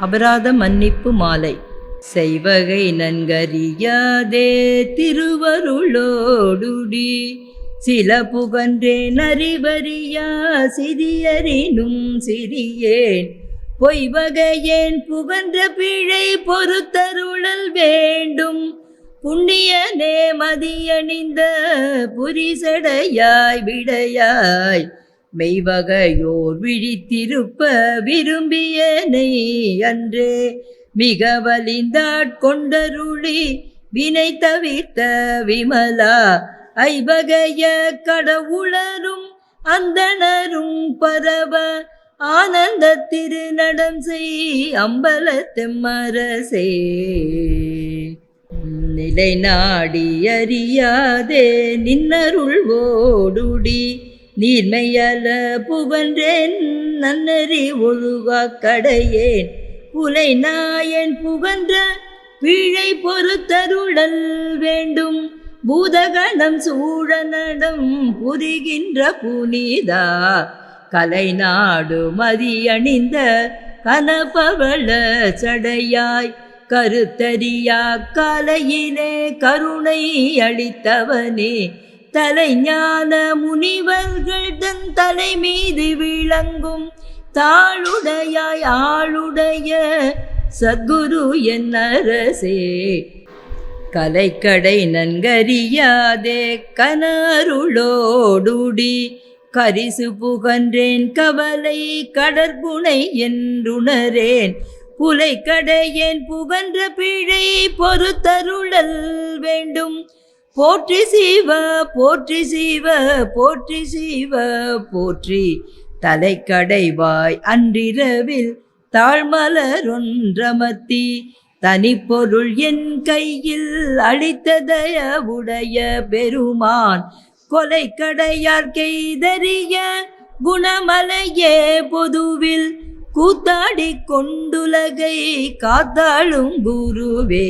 அபராத மன்னிப்பு மாலை. செய்வகை நன்கறியாதே திருவருளோடுடி. சில புகன்றேன் அறிவறியா சிறியரினும் சிறியேன். பொய்வகையேன் புகன்ற பிழை பொறுத்தருளல் வேண்டும். புண்ணியனே மதியணிந்த புரிசடையாய் விடையாய். மெய்வகையோர் விழித்திருப்ப விரும்பியனை அன்றே. மிக வலிந்தாட்கொண்டருளி வினை தவிர்த்த விமலா. ஐவகைய கடவுளரும் அந்தணரும் பரவ ஆனந்த திருநடம் செய் அம்பல தெம்மரசே நிலை நாடி அறியாதே நின்னருள் ஓடுடி. நீர்மையல புகன்றேன் நன்னறி ஒழுகா கடையேன். புலை நாயன் புகன்ற பிழை பொறுத்தருளல் வேண்டும். பூதகணம் சூழனடம் புரிகின்ற புனிதா. கலை நாடு மதியணிந்த கனபவள சடையாய். கருத்தறியா கலையிலே கருணை அளித்தவனே. தலை ஞான முனிவர்கள் தன் தலை மீது விளங்கும். தாளுடையாய் ஆளுடைய சத்குரு என் அரசே. கலைக்கடை நன்கறியாதே கனருளோடுடி. கரிசு புகன்றேன் கவலை கடற்புனை என்றுணரேன். புலைக்கடையேன் புகன்ற பிழை பொறுத்தருளல் வேண்டும். போற்றி சிவ போற்றி சிவ போற்றி சிவ போற்றி. தலைக்கடைவாய் அன்றிரவில் தாழ்மலரொன்றமத்தி தனிப்பொருள் என் கையில் அளித்ததயவுடைய பெருமான். கொலை கடையார் கெய்தறிய குணமலையே பொதுவில். கூத்தாடி கொண்டுலகை காத்தாளும் குருவே.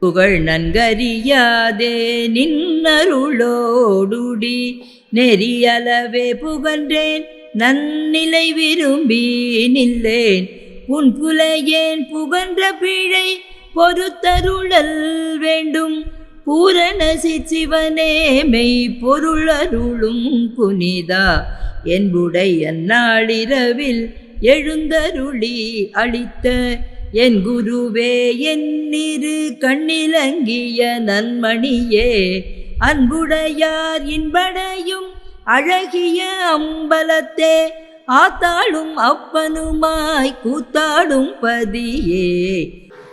புகழ் நன்கறியாதே நின்னருளோடுடி. நெறியளவே புகன்றேன் நன்னிலை விரும்பி நில்லேன். உன் புலையேன் புகன்ற பிழை பொறுத்தருளல் வேண்டும். பூரண சிவனே மெய் பொருளருளும் புனிதா. என்புடைய நாளிரவில் எழுந்தருளி அளித்த என் குருவே என் இரு கண்ணிலங்கிய நன்மணியே அன்புடையார் இன்படையும் அழகிய அம்பலத்தே ஆத்தாளும் அப்பனுமாய் கூத்தாடும் பதியே.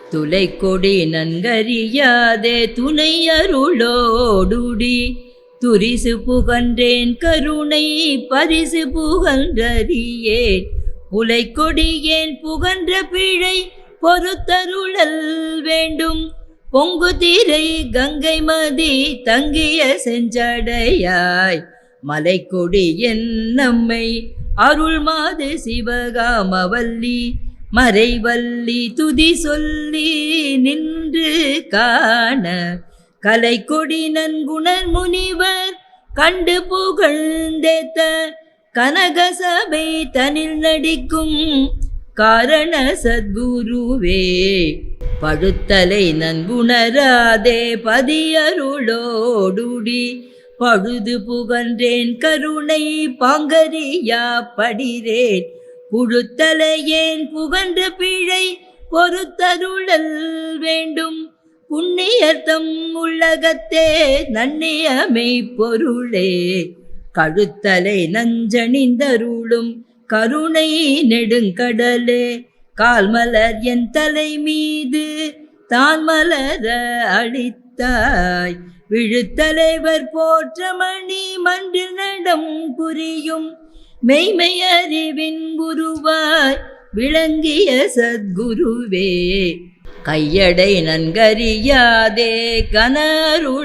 துளை கொடி நன்கறியாதே துணை அருளோடுடி. துரிசு புகன்றேன் கருணை பரிசு புகன்றறியேன். புலை கொடியேன் புகன்ற பிழை பொறுத்தருளல் வேண்டும். பொங்கு தீரை கங்கை மதி தங்கிய செஞ்சடையாய். மலைக்கொடி கொடி என் நம்மை அருள் மாது சிவகாமவல்லி. மறைவல்லி துதி சொல்லி நின்று காண. கலை கொடி நன்குணர் முனிவர் கண்டு புகழ்ந்தேத்த. கனகசபை தனில் நடிக்கும் காரண சத்குருவே பழுத்தலை நன்புணராதே பதியருளோடுடி. பழுது புகன்றேன் கருணை பாங்கரியா படிரேன். புழுத்தலையேன் புகன்ற பிழை பொறுத்தருளல் வேண்டும். புண்ணியத்தம் உள்ளகத்தே நன்னியமை பொருளே. கழுத்தலை நஞ்சணிந்தருளும் கருணை நெடுங்கடலே கால்மலர் என் தலை மீது தான் மலர அழித்தாய் விழுத்தலைவர் போற்ற மணி மன்று நடம் புரியும் மெய்மை அறிவின் குருவாய் விளங்கிய சத்குருவே. கையடை நன்கறியாதே கனருளோடுடி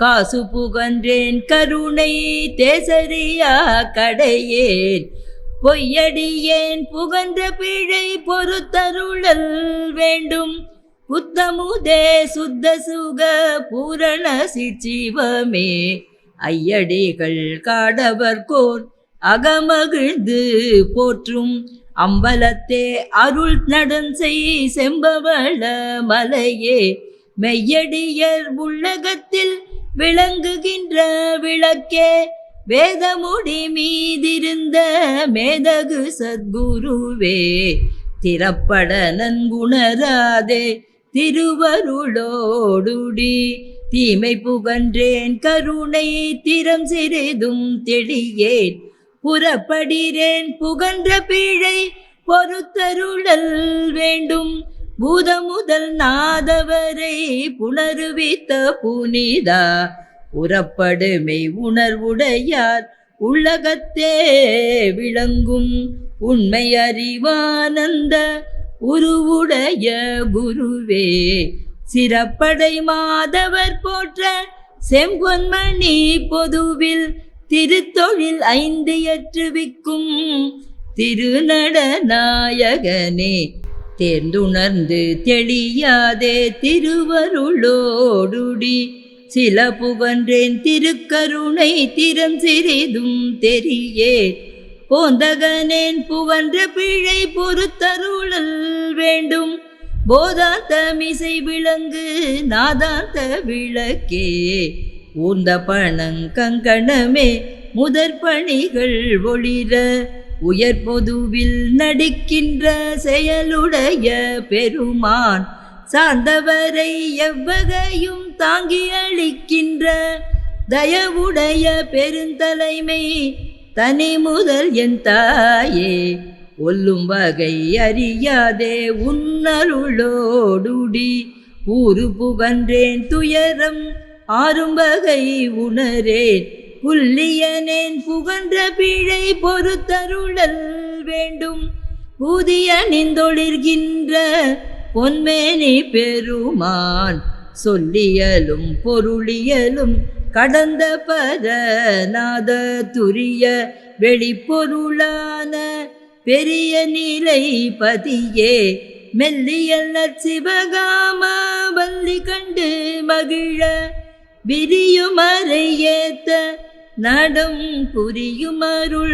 காசு புகன்றேன் கருணை தேசரியா கடையேன். பொய்யடியேன் புகன்ற பிழை பொறுத்தருளல் வேண்டும். புத்தமுதே சுத்த சுக பூரண சிச்சிவமே ஐயடிகள் காடவர்கோர் அகமகிழ்ந்து போற்றும். அம்பலத்தே அருள் நடன்செய் செம்பவள மலையே. மெய்யடியர் உள்ளகத்தில் விளங்குகின்ற விளக்கே வேதமுடி மீதிருந்த மேதகு சத்குருவே திறப்பட நன்குணராதே திருவருளோடுடி. தீமை புகன்றேன் கருணை திறம் சிறிதும் தெளியேன் புறப்படுகிறேன் புகன்ற பிழை பொறுத்தருளல் வேண்டும். பூத முதல் நாதவரை புனருவித்த புனிதா புறப்படுமை உணர்வுடையார் உள்ளகத்தே விளங்கும் உண்மை அறிவானந்த உருவுடைய குருவே. சிறப்படை மாதவர் போற்ற செம்பொன்மணி பொதுவில் திருத்தொழில் ஐந்து எற்றுவிக்கும் திருநடநாயகனே தேர்ந்துணர்ந்து தெளியாதே திருவருளோடுடி. சில புகன்றேன் திருக்கருணை திறம் சிறிதும் தெரியே. போந்தகனேன் புகன்ற பிழை பொறுத்தருளல் வேண்டும். போதாந்த மிசை விளங்கு நாதாந்த விளக்கே. ஊர்ந்த பணங்கங்கணமே முதற் பணிகள் ஒளிர. உயர் பொதுவில் நடிக்கின்ற செயலுடைய பெருமான் சார்ந்தவரை எவ்வகையும் தாங்கி அளிக்கின்ற தயவுடைய பெருந்தலைமை தனி முதல் என் தாயே. ஒல்லும் வகை அறியாதே உன்னருளோடுடி. ஊறு புகன்றேன் துயரம் ஆறும் வகை உணரேன். புல்லியனேன் புகன்ற பிழை பொறுத்தருளல் வேண்டும். ஊதிய நிந்தொழிர்கின்ற பொன்மேனி பெருமான் சொல்லியலும் பொருளியலும் கடந்த பத நாத துரிய வெளிப்பொருளான பெரிய நிலை பதியே மெல்லியல்ல சிவகாம வள்ளி கண்டு மகிழ விரியுமறை ஏத்த நடம் புரியுமருள்கிறையே